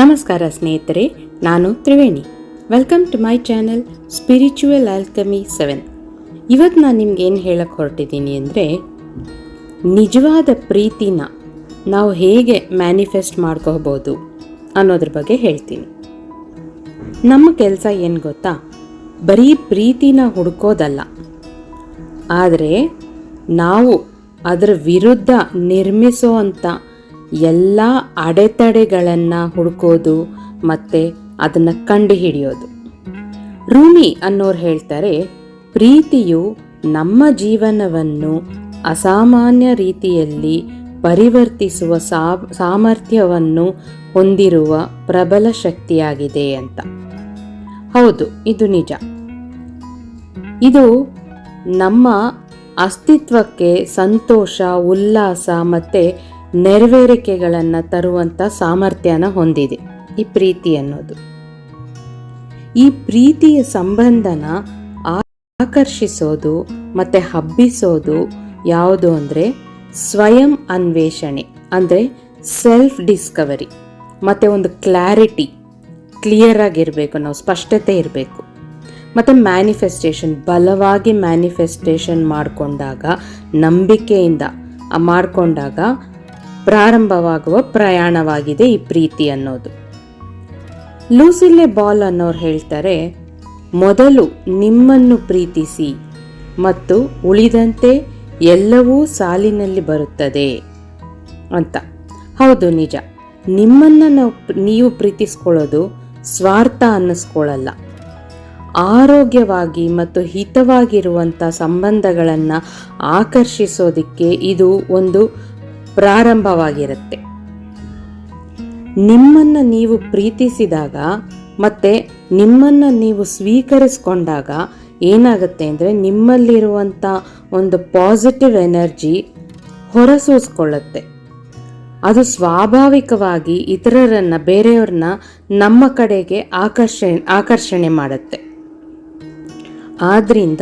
ನಮಸ್ಕಾರ ಸ್ನೇಹಿತರೆ, ನಾನು Triveni. Welcome to my channel spiritual alchemy seven ಇವತ್ತು ನಾನು ನಿಮ್ಗೆ ಏನು ಹೇಳಕ್ಕೆ ಹೊರಟಿದ್ದೀನಿ ಅಂದರೆ, ನಿಜವಾದ ಪ್ರೀತಿನ ನಾವು ಹೇಗೆ ಮ್ಯಾನಿಫೆಸ್ಟ್ ಮಾಡ್ಕೋಬೋದು ಅನ್ನೋದ್ರ ಬಗ್ಗೆ ಹೇಳ್ತೀನಿ. ನಮ್ಮ ಕೆಲಸ ಏನು ಗೊತ್ತಾ? ಬರೀ ಪ್ರೀತಿನ ಹುಡುಕೋದಲ್ಲ. ಆದರೆ ನಾವು ಅದರ ವಿರುದ್ಧ ನಿರ್ಮಿಸೋ ಅಂಥ ಎಲ್ಲ ಅಡೆತಡೆಗಳನ್ನು ಹುಡುಕೋದು ಮತ್ತು ಅದನ್ನು ಕಂಡುಹಿಡಿಯೋದು. ರೂಮಿ ಅನ್ನೋರು ಹೇಳ್ತಾರೆ, ಪ್ರೀತಿಯು ನಮ್ಮ ಜೀವನವನ್ನು ಅಸಾಮಾನ್ಯ ರೀತಿಯಲ್ಲಿ ಪರಿವರ್ತಿಸುವ ಸಾಮರ್ಥ್ಯವನ್ನು ಹೊಂದಿರುವ ಪ್ರಬಲ ಶಕ್ತಿಯಾಗಿದೆ ಅಂತ. ಹೌದು, ಇದು ನಿಜ. ಇದು ನಮ್ಮ ಅಸ್ತಿತ್ವಕ್ಕೆ ಸಂತೋಷ, ಉಲ್ಲಾಸ ಮತ್ತು ನೆರವೇರಿಕೆಗಳನ್ನು ತರುವಂಥ ಸಾಮರ್ಥ್ಯನ ಹೊಂದಿದೆ. ಈ ಪ್ರೀತಿ ಅನ್ನೋದು. ಈ ಪ್ರೀತಿಯ ಸಂಬಂಧನ ಆಕರ್ಷಿಸೋದು ಮತ್ತು ಹಬ್ಬಿಸೋದು ಯಾವುದು ಅಂದರೆ ಸ್ವಯಂ ಅನ್ವೇಷಣೆ, ಅಂದರೆ ಸೆಲ್ಫ್ ಡಿಸ್ಕವರಿ ಮತ್ತು ಒಂದು ಕ್ಲಾರಿಟಿ ಕ್ಲಿಯರ್ ಆಗಿರಬೇಕು, ನಾವು ಸ್ಪಷ್ಟತೆ ಇರಬೇಕು. ಮತ್ತು ಮ್ಯಾನಿಫೆಸ್ಟೇಷನ್ ಬಲವಾಗಿ ಮ್ಯಾನಿಫೆಸ್ಟೇಷನ್ ಮಾಡಿಕೊಂಡಾಗ, ನಂಬಿಕೆಯಿಂದ ಮಾಡಿಕೊಂಡಾಗ ಪ್ರಾರಂಭವಾಗುವ ಪ್ರಯಾಣವಾಗಿದೆ ಈ ಪ್ರೀತಿ ಅನ್ನೋದು. ಲೂಸಿಲ್ಲೆ ಬಾಲ್ ಅನ್ನೋರು ಹೇಳ್ತಾರೆ, ಮೊದಲು ನಿಮ್ಮನ್ನು ಪ್ರೀತಿಸಿ ಮತ್ತು ಉಳಿದಂತೆ ಎಲ್ಲವೂ ಸಾಲಿನಲ್ಲಿ ಬರುತ್ತದೆ ಅಂತ. ಹೌದು, ನಿಜ. ನಿಮ್ಮನ್ನು ನಾವು ನೀವು ಪ್ರೀತಿಸ್ಕೊಳ್ಳೋದು ಸ್ವಾರ್ಥ ಅನ್ನಿಸ್ಕೊಳ್ಳಲ್ಲ. ಆರೋಗ್ಯವಾಗಿ ಮತ್ತು ಹಿತವಾಗಿರುವಂಥ ಸಂಬಂಧಗಳನ್ನು ಆಕರ್ಷಿಸೋದಕ್ಕೆ ಇದು ಒಂದು ಪ್ರಾರಂಭವಾಗಿರುತ್ತೆ. ನಿಮ್ಮನ್ನು ನೀವು ಪ್ರೀತಿಸಿದಾಗ ಮತ್ತೆ ನಿಮ್ಮನ್ನು ನೀವು ಸ್ವೀಕರಿಸಿಕೊಂಡಾಗ ಏನಾಗುತ್ತೆ ಅಂದರೆ ನಿಮ್ಮಲ್ಲಿರುವಂಥ ಒಂದು ಪಾಸಿಟಿವ್ ಎನರ್ಜಿ ಹೊರಸೂಸ್ಕೊಳ್ಳುತ್ತೆ. ಅದು ಸ್ವಾಭಾವಿಕವಾಗಿ ಇತರರನ್ನು, ಬೇರೆಯವ್ರನ್ನ ನಮ್ಮ ಕಡೆಗೆ ಆಕರ್ಷಣೆ ಆಕರ್ಷಣೆ ಮಾಡುತ್ತೆ. ಆದ್ರಿಂದ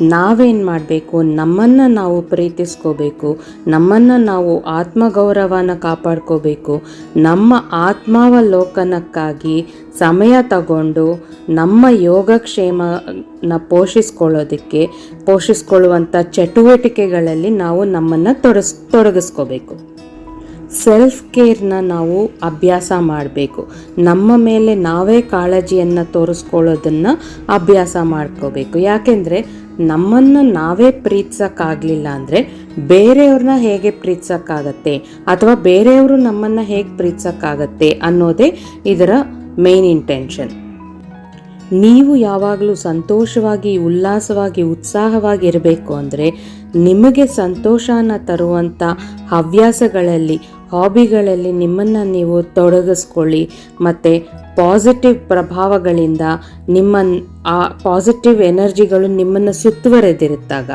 ನಾವೇನು ಮಾಡಬೇಕು? ನಮ್ಮನ್ನು ನಾವು ಪ್ರೀತಿಸ್ಕೋಬೇಕು. ನಮ್ಮನ್ನು ನಾವು ಆತ್ಮಗೌರವನ ಕಾಪಾಡ್ಕೋಬೇಕು. ನಮ್ಮ ಆತ್ಮಾವಲೋಕನಕ್ಕಾಗಿ ಸಮಯ ತಗೊಂಡು ನಮ್ಮ ಯೋಗಕ್ಷೇಮನ ಪೋಷಿಸ್ಕೊಳ್ಳೋದಕ್ಕೆ, ಪೋಷಿಸ್ಕೊಳ್ಳುವಂಥ ಚಟುವಟಿಕೆಗಳಲ್ಲಿ ನಾವು ನಮ್ಮನ್ನು ತೊಡಸ್, ತೊಡಗಿಸ್ಕೋಬೇಕು. ಸೆಲ್ಫ್ ಕೇರ್ನ ನಾವು ಅಭ್ಯಾಸ ಮಾಡಬೇಕು. ನಮ್ಮ ಮೇಲೆ ನಾವೇ ಕಾಳಜಿಯನ್ನು ತೋರಿಸ್ಕೊಳ್ಳೋದನ್ನು ಅಭ್ಯಾಸ ಮಾಡ್ಕೋಬೇಕು. ಯಾಕೆಂದರೆ ನಮ್ಮನ್ನು ನಾವೇ ಪ್ರೀತಿಸೋಕ್ಕಾಗಲಿಲ್ಲ ಅಂದರೆ ಬೇರೆಯವ್ರನ್ನ ಹೇಗೆ ಪ್ರೀತಿಸೋಕ್ಕಾಗತ್ತೆ ಅಥವಾ ಬೇರೆಯವರು ನಮ್ಮನ್ನು ಹೇಗೆ ಪ್ರೀತಿಸೋಕ್ಕಾಗತ್ತೆ ಅನ್ನೋದೇ ಇದರ ಮೇನ್ ಇಂಟೆನ್ಷನ್ ನೀವು ಯಾವಾಗಲೂ ಸಂತೋಷವಾಗಿ, ಉಲ್ಲಾಸವಾಗಿ ಉತ್ಸಾಹವಾಗಿ ಇರಬೇಕು ಅಂದರೆ ನಿಮಗೆ ಸಂತೋಷನ ತರುವಂಥ ಹವ್ಯಾಸಗಳಲ್ಲಿ, ಹಾಬಿಗಳಲ್ಲಿ ನಿಮ್ಮನ್ನು ನೀವು ತೊಡಗಿಸ್ಕೊಳ್ಳಿ. ಮತ್ತು ಪಾಸಿಟಿವ್ ಪ್ರಭಾವಗಳಿಂದ ನಿಮ್ಮ ಆ ಪಾಸಿಟಿವ್ ಎನರ್ಜಿಗಳು ನಿಮ್ಮನ್ನು ಸುತ್ತುವರೆದಿರುತ್ತಾಗ.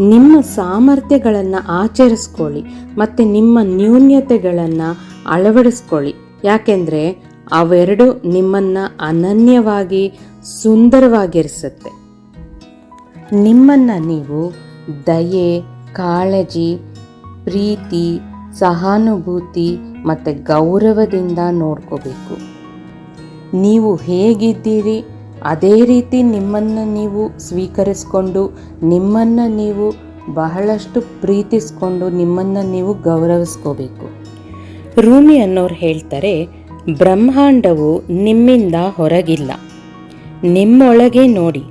ನಿಮ್ಮ ಸಾಮರ್ಥ್ಯಗಳನ್ನು ಆಚರಿಸ್ಕೊಳ್ಳಿ. ಮತ್ತು ನಿಮ್ಮ ನ್ಯೂನ್ಯತೆಗಳನ್ನು ಅಳವಡಿಸ್ಕೊಳ್ಳಿ. ಯಾಕೆಂದರೆ ಅವೆರಡು ನಿಮ್ಮನ್ನು ಅನನ್ಯವಾಗಿ, ಸುಂದರವಾಗಿರಿಸುತ್ತೆ. ನಿಮ್ಮನ್ನು ನೀವು ದಯೆ, ಕಾಳಜಿ, ಪ್ರೀತಿ, ಸಹಾನುಭೂತಿ ಮತ್ತು ಗೌರವದಿಂದ ನೋಡ್ಕೋಬೇಕು. ನೀವು ಹೇಗಿದ್ದೀರಿ, ಅದೇ ರೀತಿ ನಿಮ್ಮನ್ನು ನೀವು ಸ್ವೀಕರಿಸ್ಕೊಂಡು, ನಿಮ್ಮನ್ನು ನೀವು ಬಹಳಷ್ಟು ಪ್ರೀತಿಸ್ಕೊಂಡು ನಿಮ್ಮನ್ನು ನೀವು ಗೌರವಿಸ್ಕೋಬೇಕು. ರೂಮಿ ಅನ್ನೋರು ಹೇಳ್ತಾರೆ, ಬ್ರಹ್ಮಾಂಡವು ನಿಮ್ಮಿಂದ ಹೊರಗಿಲ್ಲ. ನಿಮ್ಮೊಳಗೆ ನೋಡಿ.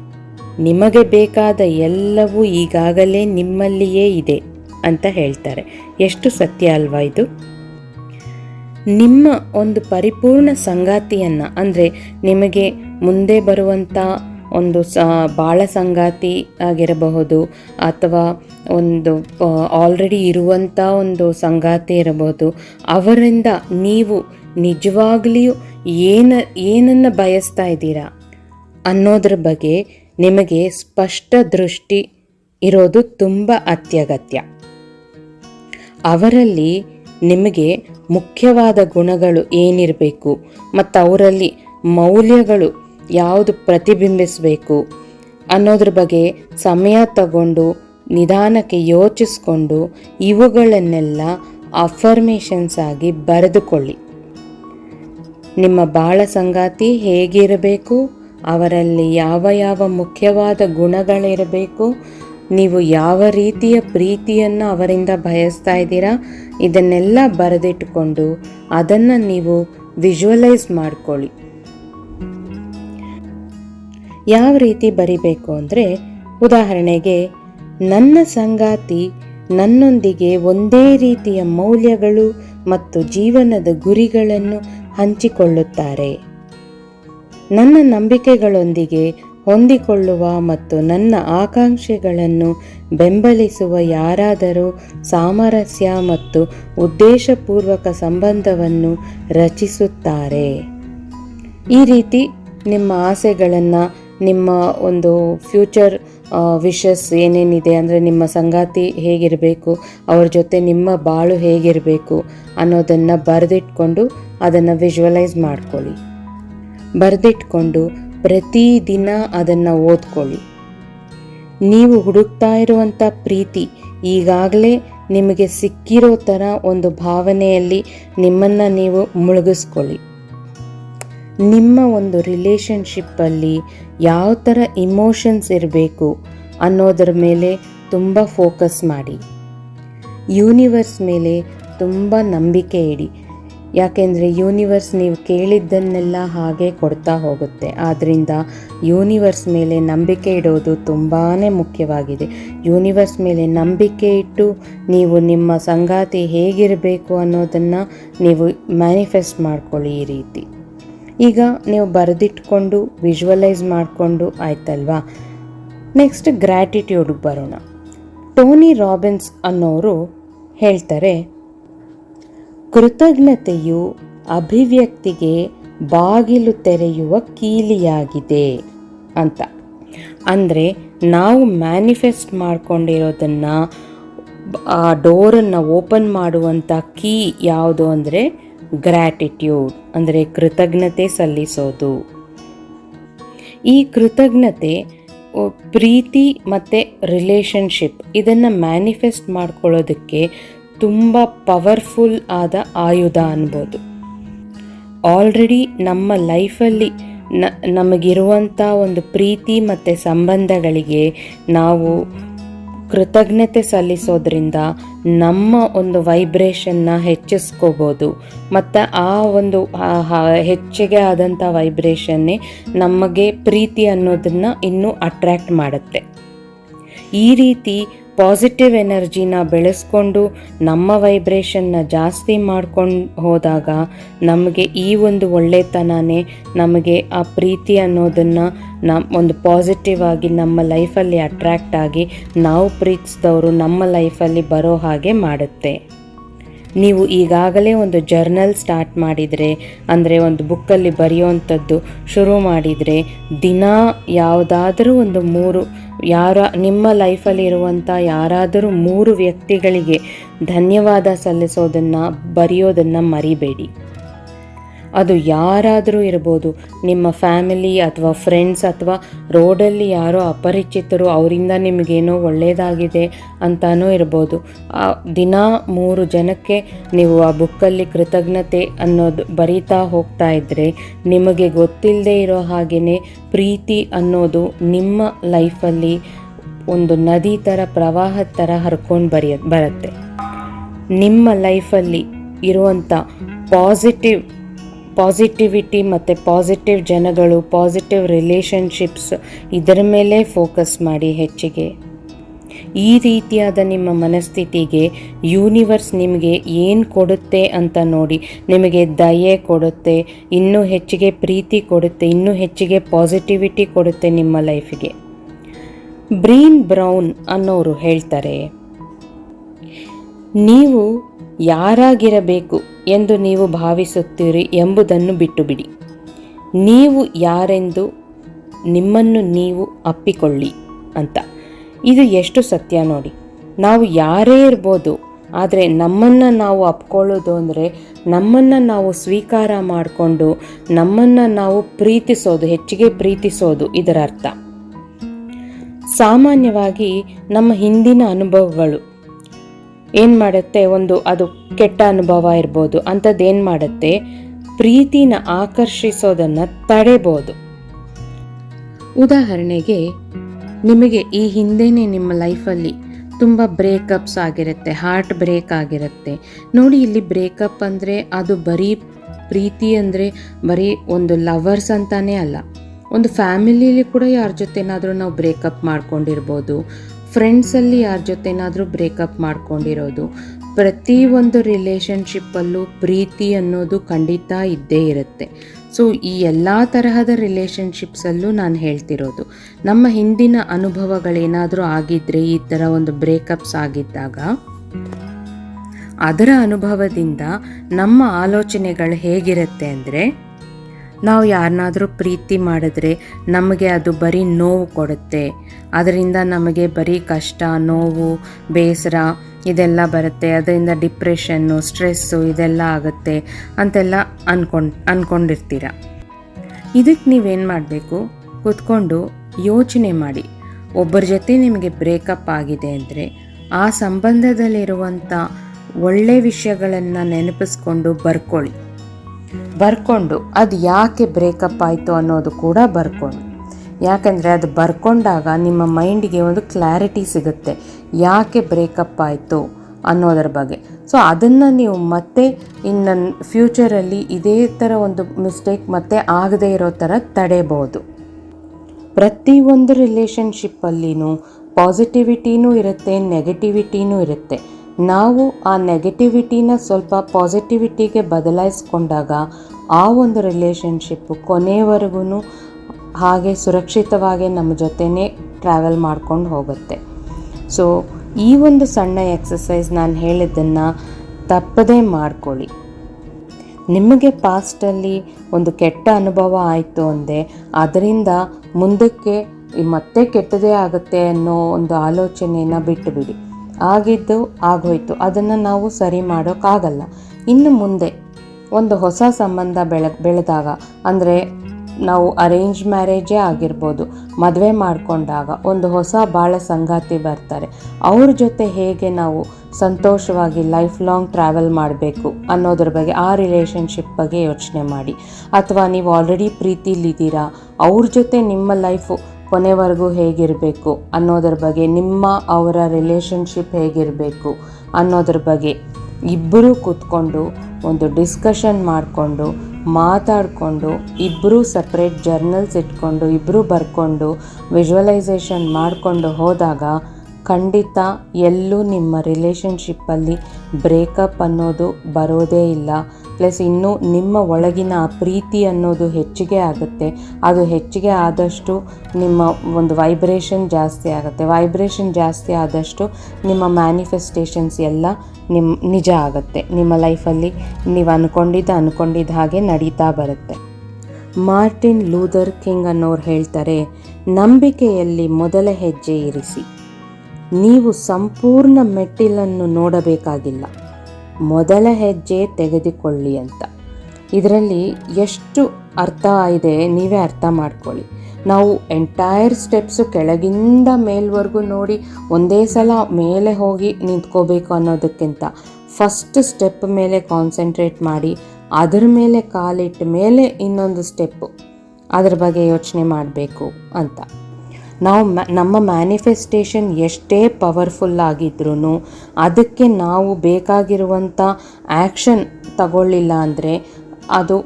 ನಿಮಗೆ ಬೇಕಾದ ಎಲ್ಲವೂ ಈಗಾಗಲೇ ನಿಮ್ಮಲ್ಲಿಯೇ ಇದೆ ಅಂತ ಹೇಳ್ತಾರೆ. ಎಷ್ಟು ಸತ್ಯ ಅಲ್ವಾ ಇದು? ನಿಮ್ಮ ಒಂದು ಪರಿಪೂರ್ಣ ಸಂಗಾತಿಯನ್ನು, ಅಂದರೆ ನಿಮಗೆ ಮುಂದೆ ಬರುವಂಥ ಒಂದು ಸ, ಬಾಳ ಸಂಗಾತಿ ಆಗಿರಬಹುದು, ಅಥವಾ ಒಂದು ಆಲ್ರೆಡಿ ಇರುವಂಥ ಒಂದು ಸಂಗಾತಿ ಇರಬಹುದು, ಅವರಿಂದ ನೀವು ನಿಜವಾಗ್ಲಿಯೂ ಏನ, ಏನನ್ನು ಬಯಸ್ತಾ ಇದ್ದೀರಾ ಅನ್ನೋದ್ರ ಬಗ್ಗೆ ನಿಮಗೆ ಸ್ಪಷ್ಟ ದೃಷ್ಟಿ ಇರೋದು ತುಂಬ ಅತ್ಯಗತ್ಯ. ಅವರಲ್ಲಿ ನಿಮಗೆ ಮುಖ್ಯವಾದ ಗುಣಗಳು ಏನಿರಬೇಕು ಮತ್ತು ಅವರಲ್ಲಿ ಮೌಲ್ಯಗಳು ಯಾವುದು ಪ್ರತಿಬಿಂಬಿಸಬೇಕು ಅನ್ನೋದ್ರ ಬಗ್ಗೆ ಸಮಯ ತಗೊಂಡು, ನಿಧಾನಕ್ಕೆ ಯೋಚಿಸ್ಕೊಂಡು ಇವುಗಳನ್ನೆಲ್ಲ ಅಫರ್ಮೇಷನ್ಸ್ ಆಗಿ ಬರೆದುಕೊಳ್ಳಿ. ನಿಮ್ಮ ಬಾಳ ಸಂಗಾತಿ ಹೇಗಿರಬೇಕು? ಅವರಲ್ಲಿ ಯಾವ ಯಾವ ಮುಖ್ಯವಾದ ಗುಣಗಳಿರಬೇಕು, ನೀವು ಯಾವ ರೀತಿಯ ಪ್ರೀತಿಯನ್ನು ಅವರಿಂದ ಬಯಸ್ತಾ ಇದ್ದೀರಾ, ಇದನ್ನೆಲ್ಲ ಬರೆದಿಟ್ಟುಕೊಂಡು ಅದನ್ನು ನೀವು ವಿಜುವಲೈಸ್ ಮಾಡ್ಕೊಳ್ಳಿ. ಯಾವ ರೀತಿ ಬರಿಬೇಕು ಅಂದರೆ, ಉದಾಹರಣೆಗೆ, ನನ್ನ ಸಂಗಾತಿ ನನ್ನೊಂದಿಗೆ ಒಂದೇ ರೀತಿಯ ಮೌಲ್ಯಗಳು ಮತ್ತು ಜೀವನದ ಗುರಿಗಳನ್ನು ಹಂಚಿಕೊಳ್ಳುತ್ತಾರೆ. ನನ್ನ ನಂಬಿಕೆಗಳೊಂದಿಗೆ ಹೊಂದಿಕೊಳ್ಳುವ ಮತ್ತು ನನ್ನ ಆಕಾಂಕ್ಷೆಗಳನ್ನು ಬೆಂಬಲಿಸುವ ಯಾರಾದರೂ ಸಾಮರಸ್ಯ ಮತ್ತು ಉದ್ದೇಶಪೂರ್ವಕ ಸಂಬಂಧವನ್ನು ರಚಿಸುತ್ತಾರೆ. ಈ ರೀತಿ ನಿಮ್ಮ ಆಸೆಗಳನ್ನು, ನಿಮ್ಮ ಒಂದು ಫ್ಯೂಚರ್ ವಿಷಸ್ ಏನೇನಿದೆ ಅಂದರೆ ನಿಮ್ಮ ಸಂಗಾತಿ ಹೇಗಿರಬೇಕು, ಅವ್ರ ಜೊತೆ ನಿಮ್ಮ ಬಾಳು ಹೇಗಿರಬೇಕು ಅನ್ನೋದನ್ನು ಬರೆದಿಟ್ಕೊಂಡು ಅದನ್ನು ವಿಜುವಲೈಸ್ ಮಾಡ್ಕೊಳ್ಳಿ. ಬರೆದಿಟ್ಕೊಂಡು ಪ್ರತಿದಿನ ಅದನ್ನು ಓದ್ಕೊಳ್ಳಿ. ನೀವು ಹುಡುಕ್ತಾ ಇರುವಂಥ ಪ್ರೀತಿ ಈಗಾಗಲೇ ನಿಮಗೆ ಸಿಕ್ಕಿರೋ ಥರ ಒಂದು ಭಾವನೆಯಲ್ಲಿ ನಿಮ್ಮನ್ನು ನೀವು ಮುಳುಗಿಸ್ಕೊಳ್ಳಿ. ನಿಮ್ಮ ಒಂದು ರಿಲೇಷನ್ಶಿಪ್ಪಲ್ಲಿ ಯಾವ ಥರ ಇಮೋಷನ್ಸ್ ಇರಬೇಕು ಅನ್ನೋದರ ಮೇಲೆ ತುಂಬ ಫೋಕಸ್ ಮಾಡಿ. ಯೂನಿವರ್ಸ್ ಮೇಲೆ ತುಂಬ ನಂಬಿಕೆ ಇಡಿ. ಯಾಕೆಂದರೆ ಯೂನಿವರ್ಸ್ ನೀವು ಕೇಳಿದ್ದನ್ನೆಲ್ಲ ಹಾಗೆ ಕೊಡ್ತಾ ಹೋಗುತ್ತೆ. ಆದ್ದರಿಂದ ಯೂನಿವರ್ಸ್ ಮೇಲೆ ನಂಬಿಕೆ ಇಡೋದು ತುಂಬಾ ಮುಖ್ಯವಾಗಿದೆ. ಯೂನಿವರ್ಸ್ ಮೇಲೆ ನಂಬಿಕೆ ಇಟ್ಟು ನೀವು ನಿಮ್ಮ ಸಂಗಾತಿ ಹೇಗಿರಬೇಕು ಅನ್ನೋದನ್ನು ನೀವು ಮ್ಯಾನಿಫೆಸ್ಟ್ ಮಾಡ್ಕೊಳ್ಳಿ ಈ ರೀತಿ. ಈಗ ನೀವು ಬರೆದಿಟ್ಕೊಂಡು ವಿಜುವಲೈಸ್ ಮಾಡಿಕೊಂಡು ಆಯ್ತಲ್ವಾ? ನೆಕ್ಸ್ಟ್ ಗ್ರ್ಯಾಟಿಟ್ಯೂಡ್ಗೆ ಬರೋಣ. ಟೋನಿ ರಾಬಿನ್ಸ್ ಅನ್ನೋರು ಹೇಳ್ತಾರೆ ಕೃತಜ್ಞತೆಯು ಅಭಿವ್ಯಕ್ತಿಗೆ ಬಾಗಿಲು ತೆರೆಯುವ ಕೀಲಿಯಾಗಿದೆ ಅಂತ. ಅಂದರೆ ನಾವು ಮ್ಯಾನಿಫೆಸ್ಟ್ ಮಾಡ್ಕೊಂಡಿರೋದನ್ನು ಆ ಡೋರನ್ನು ಓಪನ್ ಮಾಡುವಂಥ ಕೀ ಯಾವುದು ಅಂದರೆ ಗ್ರ್ಯಾಟಿಟ್ಯೂಡ್ ಅಂದರೆ ಕೃತಜ್ಞತೆ ಸಲ್ಲಿಸೋದು. ಈ ಕೃತಜ್ಞತೆ ಪ್ರೀತಿ ಮತ್ತು ರಿಲೇಷನ್ಶಿಪ್ ಇದನ್ನು ಮ್ಯಾನಿಫೆಸ್ಟ್ ಮಾಡ್ಕೊಳ್ಳೋದಕ್ಕೆ ತುಂಬ ಪವರ್ಫುಲ್ ಆದ ಆಯುಧ ಅನ್ಬೋದು. ಆಲ್ರೆಡಿ ನಮ್ಮ ಲೈಫಲ್ಲಿ ನ, ನಮಗಿರುವಂಥ ಒಂದು ಪ್ರೀತಿ ಮತ್ತು ಸಂಬಂಧಗಳಿಗೆ ನಾವು ಕೃತಜ್ಞತೆ ಸಲ್ಲಿಸೋದ್ರಿಂದ ನಮ್ಮ ಒಂದು ವೈಬ್ರೇಷನ್ನ ಹೆಚ್ಚಿಸ್ಕೋಬೋದು. ಮತ್ತು ಆ ಒಂದು ಹೆಚ್ಚಿಗೆ ಆದಂಥ ವೈಬ್ರೇಷನ್ನೇ ನಮಗೆ ಪ್ರೀತಿ ಅನ್ನೋದನ್ನು ಇನ್ನೂ ಅಟ್ರ್ಯಾಕ್ಟ್ ಮಾಡುತ್ತೆ. ಈ ರೀತಿ ಪಾಸಿಟಿವ್ ಎನರ್ಜಿನ ಬೆಳೆಸ್ಕೊಂಡು ನಮ್ಮ ವೈಬ್ರೇಷನ್ನ ಜಾಸ್ತಿ ಮಾಡ್ಕೊಂಡು ಹೋದಾಗ ನಮಗೆ ಈ ಒಂದು ಒಳ್ಳೆತನನೇ ನಮಗೆ ಆ ಪ್ರೀತಿ ಅನ್ನೋದನ್ನು ನಮ್ಮ ಒಂದು ಪಾಸಿಟಿವ್ ಆಗಿ ನಮ್ಮ ಲೈಫಲ್ಲಿ ಅಟ್ರ್ಯಾಕ್ಟ್ ಆಗಿ ನಾವು ಪ್ರೀತಿಸಿದವರು ನಮ್ಮ ಲೈಫಲ್ಲಿ ಬರೋ ಹಾಗೆ ಮಾಡುತ್ತೆ. ನೀವು ಈಗಾಗಲೇ ಒಂದು ಜರ್ನಲ್ ಸ್ಟಾರ್ಟ್ ಮಾಡಿದರೆ, ಅಂದರೆ ಒಂದು ಬುಕ್ಕಲ್ಲಿ ಬರೆಯುವಂಥದ್ದು ಶುರು ಮಾಡಿದರೆ, ದಿನ ಯಾವುದಾದರೂ ಒಂದು ಮೂರು, ಯಾರ, ನಿಮ್ಮ ಲೈಫಲ್ಲಿ ಇರುವಂಥ ಯಾರಾದರೂ ಮೂರು ವ್ಯಕ್ತಿಗಳಿಗೆ ಧನ್ಯವಾದ ಸಲ್ಲಿಸೋದನ್ನು, ಬರೆಯೋದನ್ನು ಮರಿಬೇಡಿ. ಅದು ಯಾರಾದರೂ ಇರ್ಬೋದು, ನಿಮ್ಮ ಫ್ಯಾಮಿಲಿ ಅಥವಾ ಫ್ರೆಂಡ್ಸ್ ಅಥವಾ ರೋಡಲ್ಲಿ ಯಾರೋ ಅಪರಿಚಿತರು ಅವರಿಂದ ನಿಮಗೇನೋ ಒಳ್ಳೆಯದಾಗಿದೆ ಅಂತಲೂ ಇರ್ಬೋದು. ದಿನ ಮೂರು ಜನಕ್ಕೆ ನೀವು ಆ ಬುಕ್ಕಲ್ಲಿ ಕೃತಜ್ಞತೆ ಅನ್ನೋದು ಬರೀತಾ ಹೋಗ್ತಾ ಇದ್ದರೆ ನಿಮಗೆ ಗೊತ್ತಿಲ್ಲದೆ ಇರೋ ಹಾಗೆಯೇ ಪ್ರೀತಿ ಅನ್ನೋದು ನಿಮ್ಮ ಲೈಫಲ್ಲಿ ಒಂದು ನದಿ ಥರ, ಪ್ರವಾಹದ ಥರ ಹರ್ಕೊಂಡು ಬರೆಯ, ಬರುತ್ತೆ. ನಿಮ್ಮ ಲೈಫಲ್ಲಿ ಇರುವಂಥ ಪಾಸಿಟಿವ್ ಪಾಸಿಟಿವಿಟಿ ಮತ್ತು ಪಾಸಿಟಿವ್ ಜನಗಳು ಪಾಸಿಟಿವ್ ರಿಲೇಷನ್ಶಿಪ್ಸ್ ಇದರ ಮೇಲೆ ಫೋಕಸ್ ಮಾಡಿ ಹೆಚ್ಚಿಗೆ. ಈ ರೀತಿಯಾದ ನಿಮ್ಮ ಮನಸ್ಥಿತಿಗೆ ಯೂನಿವರ್ಸ್ ನಿಮಗೆ ಏನು ಕೊಡುತ್ತೆ ಅಂತ ನೋಡಿ, ನಿಮಗೆ ದಯೆ ಕೊಡುತ್ತೆ, ಇನ್ನೂ ಹೆಚ್ಚಿಗೆ ಪ್ರೀತಿ ಕೊಡುತ್ತೆ, ಇನ್ನೂ ಹೆಚ್ಚಿಗೆ ಪಾಸಿಟಿವಿಟಿ ಕೊಡುತ್ತೆ ನಿಮ್ಮ ಲೈಫಿಗೆ ಬ್ರೀನ್ ಬ್ರೌನ್ ಅನ್ನೋರು ಹೇಳ್ತಾರೆ, ನೀವು ಯಾರಾಗಿರಬೇಕು? ಎಂದು ನೀವು ಭಾವಿಸುತ್ತೀರಿ ಎಂಬುದನ್ನು ಬಿಟ್ಟು ಬಿಡಿ ನೀವು ಯಾರೆಂದು ನಿಮ್ಮನ್ನು ನೀವು ಅಪ್ಪಿಕೊಳ್ಳಿ ಅಂತ. ಇದು ಎಷ್ಟು ಸತ್ಯ ನೋಡಿ. ನಾವು ಯಾರೇ ಇರ್ಬೋದು, ಆದರೆ ನಮ್ಮನ್ನು ನಾವು ಅಪ್ಕೊಳ್ಳೋದು ಅಂದರೆ ನಮ್ಮನ್ನು ನಾವು ಸ್ವೀಕಾರ ಮಾಡಿಕೊಂಡು ನಮ್ಮನ್ನು ನಾವು ಪ್ರೀತಿಸೋದು, ಹೆಚ್ಚಿಗೆ ಪ್ರೀತಿಸೋದು ಇದರ ಅರ್ಥ. ಸಾಮಾನ್ಯವಾಗಿ ನಮ್ಮ ಹಿಂದಿನ ಅನುಭವಗಳು ಏನು ಮಾಡುತ್ತೆ? ಒಂದು ಅದು ಕೆಟ್ಟ ಅನುಭವ ಇರ್ಬೋದು. ಅಂಥದ್ದು ಏನು ಮಾಡುತ್ತೆ? ಪ್ರೀತಿನ ಆಕರ್ಷಿಸೋದನ್ನ ತಡೆಬೋದು. ಉದಾಹರಣೆಗೆ, ನಿಮಗೆ ಈ ಹಿಂದೆನೇ ನಿಮ್ಮ ಲೈಫಲ್ಲಿ ತುಂಬ ಬ್ರೇಕಪ್ಸ್ ಆಗಿರುತ್ತೆ, ಹಾರ್ಟ್ ಬ್ರೇಕ್ ಆಗಿರುತ್ತೆ. ನೋಡಿ, ಇಲ್ಲಿ ಬ್ರೇಕಪ್ ಅಂದರೆ ಅದು ಬರೀ ಪ್ರೀತಿ ಅಂದರೆ ಬರೀ ಒಂದು ಲವರ್ಸ್ ಅಂತಾನೆ ಅಲ್ಲ. ಒಂದು ಫ್ಯಾಮಿಲಿಲಿ ಕೂಡ ಯಾರ ಜೊತೆನಾದರೂ ನಾವು ಬ್ರೇಕಪ್ ಮಾಡ್ಕೊಂಡಿರ್ಬೋದು. ಫ್ರೆಂಡ್ಸಲ್ಲಿ ಯಾರ ಜೊತೆನಾದರೂ ಬ್ರೇಕಪ್ ಮಾಡ್ಕೊಂಡಿರೋದು, ಪ್ರತಿ ಒಂದು ರಿಲೇಷನ್ಶಿಪ್ಪಲ್ಲೂ ಪ್ರೀತಿ ಅನ್ನೋದು ಖಂಡಿತ ಇದ್ದೇ ಇರುತ್ತೆ. ಸೊ ಈ ಎಲ್ಲ ತರಹದ ರಿಲೇಷನ್ಶಿಪ್ಸಲ್ಲೂ ನಾನು ಹೇಳ್ತಿರೋದು, ನಮ್ಮ ಹಿಂದಿನ ಅನುಭವಗಳೇನಾದರೂ ಆಗಿದ್ದರೆ ಈ ಥರ ಒಂದು ಬ್ರೇಕಪ್ಸ್ ಆಗಿದ್ದಾಗ, ಅದರ ಅನುಭವದಿಂದ ನಮ್ಮ ಆಲೋಚನೆಗಳು ಹೇಗಿರುತ್ತೆ ಅಂದರೆ ನಾವು ಯಾರನ್ನಾದರೂ ಪ್ರೀತಿ ಮಾಡಿದ್ರೆ ನಮಗೆ ಅದು ಬರೀ ನೋವು ಕೊಡುತ್ತೆ. ಅದರಿಂದ ನಮಗೆ ಬರೀ ಕಷ್ಟ, ನೋವು, ಬೇಸರ ಇದೆಲ್ಲ ಬರುತ್ತೆ. ಅದರಿಂದ ಡಿಪ್ರೆಷನ್ನು, ಸ್ಟ್ರೆಸ್ಸು ಇದೆಲ್ಲ ಆಗುತ್ತೆ ಅಂತೆಲ್ಲ ಅನ್ಕೊಂಡು ಅಂದ್ಕೊಂಡಿರ್ತೀರ ಇದಕ್ಕೆ ನೀವೇನು ಮಾಡಬೇಕು? ಕೂತ್ಕೊಂಡು ಯೋಚನೆ ಮಾಡಿ. ಒಬ್ಬರ ಜೊತೆ ನಿಮಗೆ ಬ್ರೇಕಪ್ ಆಗಿದೆ ಅಂದರೆ ಆ ಸಂಬಂಧದಲ್ಲಿರುವಂಥ ಒಳ್ಳೆ ವಿಷಯಗಳನ್ನು ನೆನಪಿಸ್ಕೊಂಡು ಬರ್ಕೊಳ್ಳಿ. ಬರ್ಕೊಂಡು, ಅದು ಯಾಕೆ ಬ್ರೇಕಪ್ ಆಯಿತು ಅನ್ನೋದು ಕೂಡ ಬರ್ಕೊಂಡು. ಯಾಕಂದರೆ ಅದು ಬರ್ಕೊಂಡಾಗ ನಿಮ್ಮ ಮೈಂಡಿಗೆ ಒಂದು ಕ್ಲಾರಿಟಿ ಸಿಗುತ್ತೆ. ಯಾಕೆ ಬ್ರೇಕಪ್ ಆಯಿತು ಅನ್ನೋದರ ಬಗ್ಗೆ. ಸೊ ಅದನ್ನು ನೀವು ಮತ್ತೆ ಇನ್ನು ಫ್ಯೂಚರಲ್ಲಿ ಇದೇ ಥರ ಒಂದು ಮಿಸ್ಟೇಕ್ ಮತ್ತೆ ಆಗದೇ ಇರೋ ಥರ ತಡೆಯಬಹುದು ಪ್ರತಿಯೊಂದು ರಿಲೇಷನ್ಶಿಪ್ಪಲ್ಲಿನೂ ಪಾಸಿಟಿವಿಟಿನೂ ಇರುತ್ತೆ ನೆಗೆಟಿವಿಟಿನೂ ಇರುತ್ತೆ. ನಾವು ಆ ನೆಗೆಟಿವಿಟಿನ ಸ್ವಲ್ಪ ಪಾಸಿಟಿವಿಟಿಗೆ ಬದಲಾಯಿಸ್ಕೊಂಡಾಗ ಆ ಒಂದು ರಿಲೇಷನ್ಶಿಪ್ಪು ಕೊನೆಯವರೆಗೂ ಹಾಗೆ ಸುರಕ್ಷಿತವಾಗಿ ನಮ್ಮ ಜೊತೆನೇ ಟ್ರಾವೆಲ್ ಮಾಡ್ಕೊಂಡು ಹೋಗುತ್ತೆ. ಸೊ ಈ ಒಂದು ಸಣ್ಣ ಎಕ್ಸಸೈಸ್ ನಾನು ಹೇಳಿದ್ದನ್ನು ತಪ್ಪದೇ ಮಾಡ್ಕೊಳ್ಳಿ. ನಿಮಗೆ ಪಾಸ್ಟಲ್ಲಿ ಒಂದು ಕೆಟ್ಟ ಅನುಭವ ಆಯಿತು ಅಂದೆ, ಅದರಿಂದ ಮುಂದಕ್ಕೆ ಮತ್ತೆ ಕೆಟ್ಟದೇ ಆಗುತ್ತೆ ಅನ್ನೋ ಒಂದು ಆಲೋಚನೆಯನ್ನು ಬಿಟ್ಟುಬಿಡಿ ಆಗಿದ್ದು ಆಗೋಯ್ತು. ಅದನ್ನು ನಾವು ಸರಿ ಮಾಡೋಕ್ಕಾಗಲ್ಲ. ಇನ್ನು ಮುಂದೆ ಒಂದು ಹೊಸ ಸಂಬಂಧ ಬೆಳ ಬೆಳೆದಾಗ, ಅಂದರೆ ನಾವು ಅರೇಂಜ್ ಮ್ಯಾರೇಜೇ ಆಗಿರ್ಬೋದು, ಮದುವೆ ಮಾಡಿಕೊಂಡಾಗ ಒಂದು ಹೊಸ ಬಾಳ ಸಂಗಾತಿ ಬರ್ತಾರೆ. ಅವ್ರ ಜೊತೆ ಹೇಗೆ ನಾವು ಸಂತೋಷವಾಗಿ ಲೈಫ್ ಲಾಂಗ್ ಟ್ರಾವೆಲ್ ಮಾಡಬೇಕು ಅನ್ನೋದ್ರ ಬಗ್ಗೆ ಆ ರಿಲೇಷನ್ಶಿಪ್ ಬಗ್ಗೆ ಯೋಚನೆ ಮಾಡಿ. ಅಥವಾ ನೀವು ಆಲ್ರೆಡಿ ಪ್ರೀತಿಲಿದ್ದೀರಾ, ಅವ್ರ ಜೊತೆ ನಿಮ್ಮ ಲೈಫು ಕೊನೆವರೆಗೂ ಹೇಗಿರಬೇಕು ಅನ್ನೋದ್ರ ಬಗ್ಗೆ, ನಿಮ್ಮ ಅವರ ರಿಲೇಷನ್ಶಿಪ್ ಹೇಗಿರಬೇಕು ಅನ್ನೋದ್ರ ಬಗ್ಗೆ ಇಬ್ಬರೂ ಕೂತ್ಕೊಂಡು ಒಂದು ಡಿಸ್ಕಷನ್ ಮಾಡಿಕೊಂಡು, ಮಾತಾಡಿಕೊಂಡು ಇಬ್ಬರೂ ಸಪ್ರೇಟ್ ಜರ್ನಲ್ಸ್ ಇಟ್ಕೊಂಡು ಇಬ್ಬರೂ ಬರ್ಕೊಂಡು ವಿಜುವಲೈಸೇಷನ್ ಮಾಡಿಕೊಂಡು ಹೋದಾಗ ಖಂಡಿತ ಎಲ್ಲೂ ನಿಮ್ಮ ರಿಲೇಷನ್ಶಿಪ್ಪಲ್ಲಿ ಬ್ರೇಕಪ್ ಅನ್ನೋದು ಬರೋದೇ ಇಲ್ಲ. ಪ್ಲಸ್ ಇನ್ನೂ ನಿಮ್ಮ ಒಳಗಿನ ಆ ಪ್ರೀತಿ ಅನ್ನೋದು ಹೆಚ್ಚಿಗೆ ಆಗುತ್ತೆ. ಅದು ಹೆಚ್ಚಿಗೆ ಆದಷ್ಟು ನಿಮ್ಮ ಒಂದು ವೈಬ್ರೇಷನ್ ಜಾಸ್ತಿ ಆಗುತ್ತೆ. ವೈಬ್ರೇಷನ್ ಜಾಸ್ತಿ ಆದಷ್ಟು ನಿಮ್ಮ ಮ್ಯಾನಿಫೆಸ್ಟೇಷನ್ಸ್ ಎಲ್ಲ ನಿಮ್ಮ ನಿಜ ಆಗುತ್ತೆ. ನಿಮ್ಮ ಲೈಫಲ್ಲಿ ನೀವು ಅಂದ್ಕೊಂಡಿದ್ದ ಅಂದ್ಕೊಂಡಿದ್ದ ಹಾಗೆ ನಡೀತಾ ಬರುತ್ತೆ. ಮಾರ್ಟಿನ್ ಲೂದರ್ ಕಿಂಗ್ ಅನ್ನೋರು ಹೇಳ್ತಾರೆ, ನಂಬಿಕೆಯಲ್ಲಿ ಮೊದಲ ಹೆಜ್ಜೆ ಇರಿಸಿ. ನೀವು ಸಂಪೂರ್ಣ ಮೆಟ್ಟಿಲನ್ನು ನೋಡಬೇಕಾಗಿಲ್ಲ. ಮೊದಲ ಹೆಜ್ಜೆ ತೆಗೆದುಕೊಳ್ಳಿ ಅಂತ. ಇದರಲ್ಲಿ ಎಷ್ಟು ಅರ್ಥ ಇದೆ ನೀವೇ ಅರ್ಥ ಮಾಡ್ಕೊಳ್ಳಿ. ನಾವು ಎಂಟೈರ್ ಸ್ಟೆಪ್ಸು ಕೆಳಗಿಂದ ಮೇಲ್ವರೆಗೂ ನೋಡಿ ಒಂದೇ ಸಲ ಮೇಲೆ ಹೋಗಿ ನಿಂತ್ಕೋಬೇಕು ಅನ್ನೋದಕ್ಕಿಂತ ಫಸ್ಟ್ ಸ್ಟೆಪ್ ಮೇಲೆ ಕಾನ್ಸಂಟ್ರೇಟ್ ಮಾಡಿ, ಅದರ ಮೇಲೆ ಕಾಲಿಟ್ಟ ಮೇಲೆ ಇನ್ನೊಂದು ಸ್ಟೆಪ್ಪು ಅದ್ರ ಬಗ್ಗೆ ಯೋಚನೆ ಮಾಡಬೇಕು ಅಂತ. ನಾವು ನಮ್ಮ ಮ್ಯಾನಿಫೆಸ್ಟೇಷನ್ ಎಷ್ಟೇ ಪವರ್ಫುಲ್ ಆಗಿದ್ರೂ ಅದಕ್ಕೆ ನಾವು ಬೇಕಾಗಿರುವಂಥ ಆ್ಯಕ್ಷನ್ ತಗೊಳ್ಳಿಲ್ಲ ಅಂದರೆ ಅದು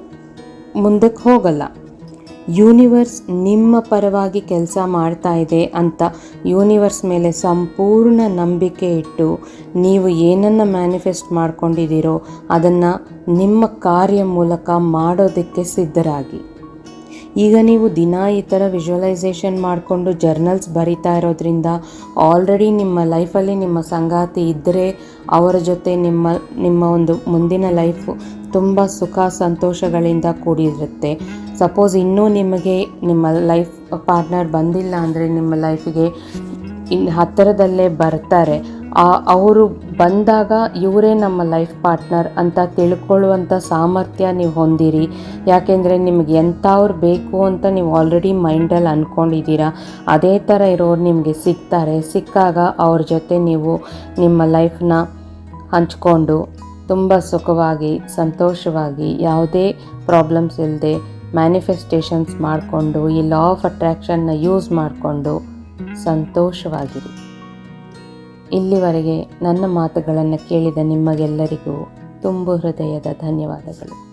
ಮುಂದಕ್ಕೆ ಹೋಗಲ್ಲ. ಯೂನಿವರ್ಸ್ ನಿಮ್ಮ ಪರವಾಗಿ ಕೆಲಸ ಮಾಡ್ತಾ ಇದೆ ಅಂತ ಯೂನಿವರ್ಸ್ ಮೇಲೆ ಸಂಪೂರ್ಣ ನಂಬಿಕೆ ಇಟ್ಟು ನೀವು ಏನನ್ನು ಮ್ಯಾನಿಫೆಸ್ಟ್ ಮಾಡ್ಕೊಂಡಿದ್ದೀರೋ ಅದನ್ನು ನಿಮ್ಮ ಕಾರ್ಯ ಮೂಲಕ ಮಾಡೋದಕ್ಕೆ ಸಿದ್ಧರಾಗಿ. ಈಗ ನೀವು ದಿನ ಈ ಥರ ವಿಜುವಲೈಸೇಷನ್ ಮಾಡಿಕೊಂಡು ಜರ್ನಲ್ಸ್ ಬರಿತಾ ಇರೋದ್ರಿಂದ ಆಲ್ರೆಡಿ ನಿಮ್ಮ ಲೈಫಲ್ಲಿ ನಿಮ್ಮ ಸಂಗಾತಿ ಇದ್ದರೆ ಅವರ ಜೊತೆ ನಿಮ್ಮ ನಿಮ್ಮ ಒಂದು ಮುಂದಿನ ಲೈಫು ತುಂಬ ಸುಖ ಸಂತೋಷಗಳಿಂದ ಕೂಡಿರುತ್ತೆ. ಸಪೋಸ್ ಇನ್ನೂ ನಿಮಗೆ ನಿಮ್ಮ ಲೈಫ್ ಪಾರ್ಟ್ನರ್ ಬಂದಿಲ್ಲ ಅಂದರೆ ನಿಮ್ಮ ಲೈಫಿಗೆ ಇನ್ನು ಹತ್ತಿರದಲ್ಲೇ ಬರ್ತಾರೆ. ಅವರು ಬಂದಾಗ ಇವರೇ ನಮ್ಮ ಲೈಫ್ ಪಾರ್ಟ್ನರ್ ಅಂತ ತಿಳ್ಕೊಳ್ಳುವಂಥ ಸಾಮರ್ಥ್ಯ ನೀವು ಹೊಂದಿರಿ. ಯಾಕೆಂದರೆ ನಿಮ್ಗೆ ಎಂಥವ್ರು ಬೇಕು ಅಂತ ನೀವು ಆಲ್ರೆಡಿ ಮೈಂಡಲ್ಲಿ ಅಂದ್ಕೊಂಡಿದ್ದೀರಾ ಅದೇ ಥರ ಇರೋರು ನಿಮಗೆ ಸಿಗ್ತಾರೆ. ಸಿಕ್ಕಾಗ ಅವ್ರ ಜೊತೆ ನೀವು ನಿಮ್ಮ ಲೈಫ್ನ ಹಂಚ್ಕೊಂಡು ತುಂಬ ಸುಖವಾಗಿ, ಸಂತೋಷವಾಗಿ ಯಾವುದೇ ಪ್ರಾಬ್ಲಮ್ಸ್ ಇಲ್ಲದೆ ಮ್ಯಾನಿಫೆಸ್ಟೇಷನ್ಸ್ ಮಾಡಿಕೊಂಡು, ಈ ಲಾ ಆಫ್ ಅಟ್ರ್ಯಾಕ್ಷನ್ನ ಯೂಸ್ ಮಾಡಿಕೊಂಡು ಸಂತೋಷವಾಗಿರಿ. ಇಲ್ಲಿವರೆಗೆ ನನ್ನ ಮಾತುಗಳನ್ನು ಕೇಳಿದ ನಿಮಗೆಲ್ಲರಿಗೂ ತುಂಬು ಹೃದಯದ ಧನ್ಯವಾದಗಳು.